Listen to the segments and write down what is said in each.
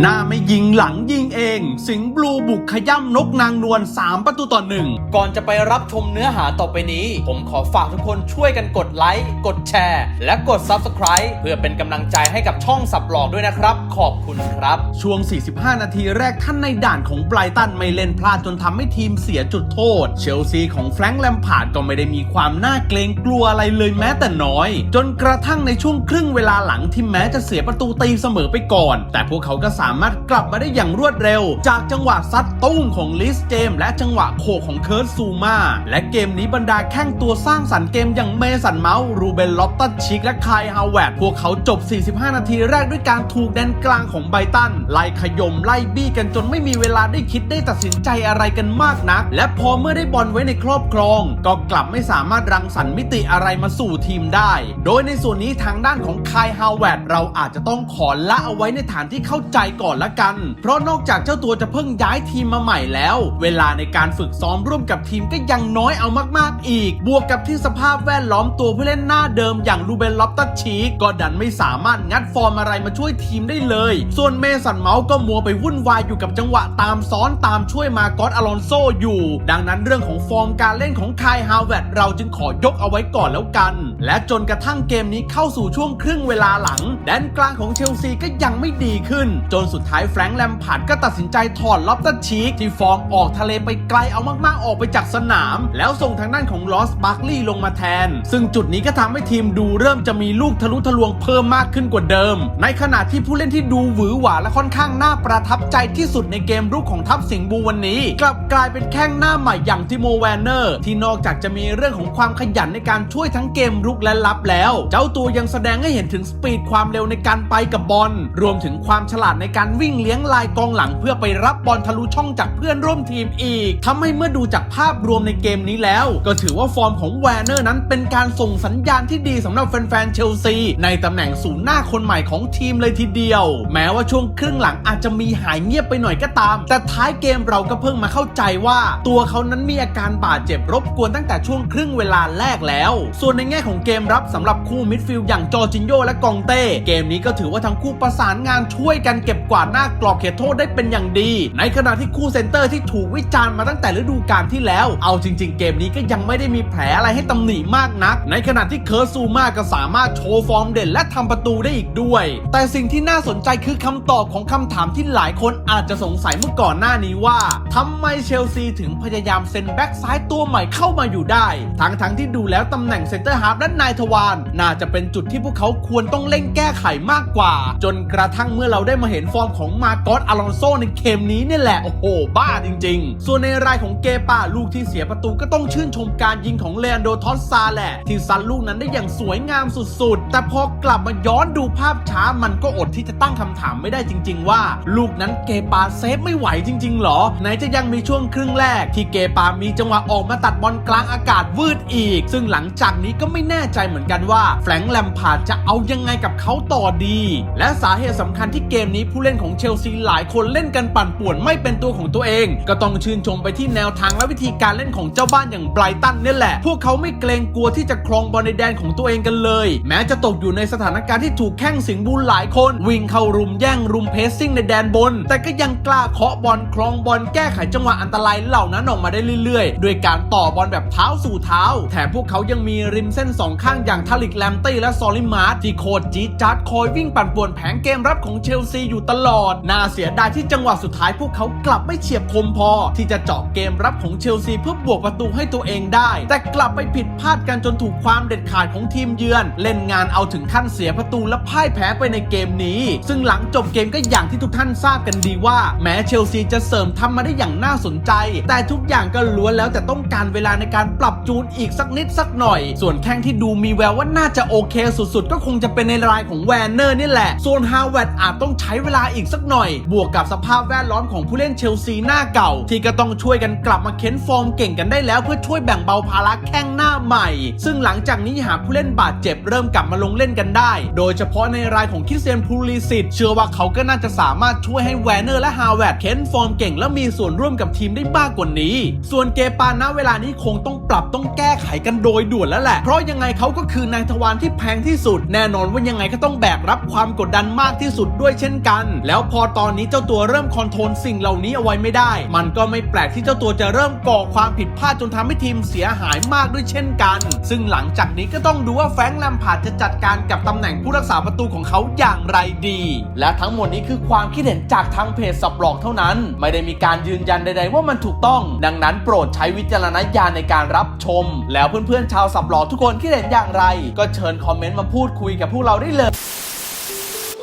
หน้าไม่ยิงหลังยิงเอง สิงห์บลูบุกขย่ำนกนางนวล 3 ประตูต่อหนึ่งก่อนจะไปรับชมเนื้อหาต่อไปนี้ ผมขอฝากทุกคนช่วยกันกดไลค์ กดแชร์ และกด Subscribe เพื่อเป็นกำลังใจให้กับช่องสับหลอกด้วยนะครับ ขอบคุณครับ ช่วง 45 นาทีแรกท่านในด่านของไบรตันไม่เล่นพลาดจนทำให้ทีมเสียจุดโทษ เชลซีของแฟรงค์แลมพาร์ดก็ไม่ได้มีความน่าเกรงกลัวอะไรเลยแม้แต่น้อย จนกระทั่งในช่วงครึ่งเวลาหลังที่แม้จะเสียประตูตีเสมอไปก่อน แต่พวกเขาก็สามารถกลับมาได้อย่างรวดเร็ว จากจังหวะซัดตุ้งของลิสเจม และจังหวะโขกของเคิร์ตซูมาและเกมนี้บรรดาแข้งตัวสร้างสรรค์เกมอย่างเมสันเมาส์รูเบนลอตตันชิกและคายฮาวเวิร์ดพวกเขาจบ 45 นาทีแรกด้วยการถูกแดนกลางของไบตันไล่ขยมไล่บี้กันจนไม่มีเวลาได้คิดได้ตัดสินใจอะไรกันมากนัก และพอเมื่อได้บอลไว้ในครอบครอง ก็กลับไม่สามารถรังสรรค์มิติอะไรมาสู่ทีมได้ โดยในส่วนนี้ทางด้านของคายฮาวเวิร์ดเราอาจจะต้องขอละเอาไว้ในฐานที่เข้าใจก่อนละกัน เพราะนอกจากเจ้าตัวจะเพิ่งย้ายทีมมาใหม่แล้ว เวลาในการฝึกซ้อมร่วมกับทีมก็ยังน้อยเอามากๆอีก บวกกับที่สภาพแวดล้อมตัวผู้เล่นหน้าเดิมอย่างรูเบนล็อบตัชชีกก็ดันไม่สามารถงัดฟอร์มอะไรมาช่วยทีมได้เลย ส่วนเมสันเมาส์ก็มัวไปวุ่นวายอยู่กับจังหวะตามซ้อนตามช่วยมากอตอลอนโซอยู่ ดังนั้นเรื่องของฟอร์มการเล่นของคายฮาวเวิร์ดเราจึงขอยกเอาไว้ก่อนแล้วกัน และจนกระทั่งเกมนี้เข้าสู่ช่วงครึ่งเวลาหลัง แดนกลางของเชลซีก็ยังไม่ดีขึ้น จจนสุดท้ายแฟรงค์แลมพาร์ดก็ตัดสินใจถอดล็อบตันชีกที่ฟอร์มออกทะเลไปไกลเอามากๆออกไปจากสนาม แล้วส่งทางด้านของลอสบัคลีย์ลงมาแทน ซึ่งจุดนี้ก็ทำให้ทีมดูเริ่มจะมีลูกทะลุทะลวงเพิ่มมากขึ้นกว่าเดิม ในขณะที่ผู้เล่นที่ดูหวือหวาและค่อนข้างน่าประทับใจที่สุดในเกมรุกของทัพสิงห์บูวันนี้ กลับกลายเป็นแข้งหน้าใหม่อย่างทิโมแวนเนอร์ ที่นอกจากจะมีเรื่องของความขยันในการช่วยทั้งเกมรุกและรับแล้ว เจ้าตัวยังแสดงให้เห็นถึงสปีดความเร็วในการไปกับบอลรวมถึงความฉลาดในการวิ่งเลี้ยงลายกองหลัง เพื่อไปรับบอลทะลุช่องจากเพื่อนร่วมทีมอีกทำให้เมื่อดูจากภาพรวมในเกมนี้แล้ว ก็ถือว่าฟอร์มของแวนเนอร์นั้นเป็นการส่งสัญญาณที่ดีสำหรับแฟนๆเชลซีในตำแหน่งศูนย์หน้าคนใหม่ของทีมเลยทีเดียว แม้ว่าช่วงครึ่งหลังอาจจะมีหายเงียบไปหน่อยก็ตาม แต่ท้ายเกมเราก็เพิ่งมาเข้าใจว่า ตัวเขานั้นมีอาการบาดเจ็บรบกวนตั้งแต่ช่วงครึ่งเวลาแรกแล้ว ส่วนในแง่ของเกมรับสำหรับคู่มิดฟิลด์อย่างจอจินโยและกองเต้เกมนี้ก็ถือว่าทั้งคู่ประสานงานช่วยกันเก็บกวาดหน้ากรอบเขตโทษได้เป็นอย่างดี ในขณะที่คู่เซนเตอร์ที่ถูกวิจารณ์มาตั้งแต่ฤดูกาลที่แล้ว เอาจริง ๆ เกมนี้ก็ยังไม่ได้มีแผลอะไรให้ตำหนิมากนัก ในขณะที่เคิร์ซูมาก็สามารถโชว์ฟอร์มเด่นและทำประตูได้อีกด้วย แต่สิ่งที่น่าสนใจคือคำตอบของคำถามที่หลายคนอาจจะสงสัยเมื่อก่อนหน้านี้ว่าทำไมเชลซีถึงพยายามเซ็นแบ็กซ้ายตัวใหม่เข้ามาอยู่ได้ ทั้งๆที่ดูแล้วตำแหน่งเซนเตอร์ฮาร์ฟและนายทวารน่าจะเป็นจุดที่พวกเขาควรต้องเร่งแก้ไขมากกว่า จนกระทั่งเมื่อเราได้มาเห็นฟอร์มของมาโกสอลอนโซในเกมนี้นี่แหละ โอ้โห บ้าจริง ๆ ส่วนในรายของเกปาลูกที่เสียประตูก็ต้องชื่นชมการยิงของเลอันโดทอสซาแหละ ที่ซัดลูกนั้นได้อย่างสวยงามสุดๆ แต่พอกลับมาย้อนดูภาพช้ามันก็อดที่จะตั้งคำถามไม่ได้จริง ๆ ว่า ลูกนั้นเกปาเซฟไม่ไหวจริง ๆ หรอ ไหนจะยังมีช่วงครึ่งแรก ที่เกปามีจังหวะออกมาตัดบอลกลางอากาศวืดอีก ซึ่งหลังจากนี้ก็ไม่แน่ใจเหมือนกันว่าแฟรงค์แลมพาร์ดจะเอายังไงกับเขาต่อดี และสาเหตุสำคัญที่เกมนี้ผู้เล่นของเชลซีหลายคนเล่นกันปั่นป่วนไม่เป็นตัวของตัวเอง ก็ต้องชื่นชมไปที่แนวทางและวิธีการเล่นของเจ้าบ้านอย่างไบรตันนี่แหละ พวกเขาไม่เกรงกลัวที่จะครองบอลในแดนของตัวเองกันเลย แม้จะตกอยู่ในสถานการณ์ที่ถูกแข้งสิงบูลหลายคน วิ่งเข้ารุมแย่งรุมเพสซิ่งในแดนบน แต่ก็ยังกล้าเคาะบอลครองบอลแก้ไขจังหวะอันตรายเหล่านั้นออกมาได้เรื่อยๆด้วยการต่อบอลแบบเท้าสู่เท้า แถมพวกเขายังมีริมเส้นสองข้างอย่างทาลิกแลมตี้และซอลิมาร์ที่โคตรจี๊ดจ๊าดคอยวิ่งปั่นป่วนแผงเกมรับของเชลซีอยู่ตลอด น่าเสียดายที่จังหวะสุดท้ายพวกเขากลับไม่เฉียบคมพอ ที่จะเจาะเกมรับของเชลซีเพื่อบวกประตูให้ตัวเองได้ แต่กลับไปผิดพลาดกันจนถูกความเด็ดขาดของทีมเยือน เล่นงานเอาถึงขั้นเสียประตูและพ่ายแพ้ไปในเกมนี้ ซึ่งหลังจบเกมก็อย่างที่ทุกท่านทราบกันดีว่า แม้เชลซีจะเสริมทำมาได้อย่างน่าสนใจ แต่ทุกอย่างก็ล้วนแล้วแต่ต้องการเวลาในการปรับจูนอีกสักนิดสักหน่อย ส่วนแข้งที่ดูมีแววว่าน่าจะโอเคสุดๆ ก็คงจะเป็นในรายของแวนเนอร์นี่แหละส่วนฮาวเวิร์ดอาจต้องใช้เวลาอีกสักหน่อย บวกกับสภาพแวดล้อมของผู้เล่นเชลซีหน้าเก่า ที่ก็ต้องช่วยกันกลับมาเค้นฟอร์มเก่งกันได้แล้ว เพื่อช่วยแบ่งเบาภาระแข้งหน้าใหม่ ซึ่งหลังจากนี้หากผู้เล่นบาดเจ็บเริ่มกลับมาลงเล่นกันได้ โดยเฉพาะในรายของคริสเตียนพูลิสิตเชื่อว่าเขาก็น่าจะสามารถช่วยให้แวนเนอร์และฮาวเวิร์ดเค้นฟอร์มเก่งและมีส่วนร่วมกับทีมได้มากกว่านี้ ส่วนเกปาณเวลานี้คงต้องปรับต้องแก้ไขกันโดยด่วนแล้วแหละ เพราะยังไงเขาก็คือนายทวารที่แพงที่สุด แน่นอนว่ายังไงก็ต้องแบกรับความกดดันมากที่สุดด้วยเช่นกันแล้วพอตอนนี้เจ้าตัวเริ่มคอนโทรลสิ่งเหล่านี้เอาไว้ไม่ได้ มันก็ไม่แปลกที่เจ้าตัวจะเริ่มก่อความผิดพลาดจนทำให้ทีมเสียหายมากด้วยเช่นกัน ซึ่งหลังจากนี้ก็ต้องดูว่าแฟรงค์แลมพาร์ดจะจัดการกับตำแหน่งผู้รักษาประตูของเขาอย่างไรดี และทั้งหมดนี้คือความคิดเห็นจากทางเพจสับหลอกเท่านั้น ไม่ได้มีการยืนยันใด ๆ ว่ามันถูกต้อง ดังนั้นโปรดใช้วิจารณญาณในการรับชม แล้วเพื่อนๆชาวสับหลอกทุกคนคิดเห็นอย่างไร ก็เชิญคอมเมนต์มาพูดคุยกับพวกเราได้เลย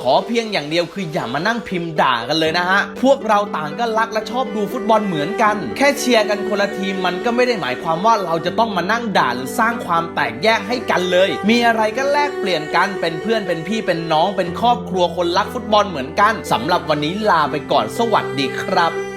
ขอเพียงอย่างเดียวคืออย่ามานั่งพิมพ์ด่ากันเลยนะฮะ พวกเราต่างก็รักและชอบดูฟุตบอลเหมือนกัน แค่เชียร์กันคนละทีมมันก็ไม่ได้หมายความว่าเราจะต้องมานั่งด่าหรือสร้างความแตกแยกให้กันเลย มีอะไรก็แลกเปลี่ยนกันเป็นเพื่อนเป็นพี่เป็นน้องเป็นครอบครัวคนรักฟุตบอลเหมือนกันสำหรับวันนี้ลาไปก่อนสวัสดีครับ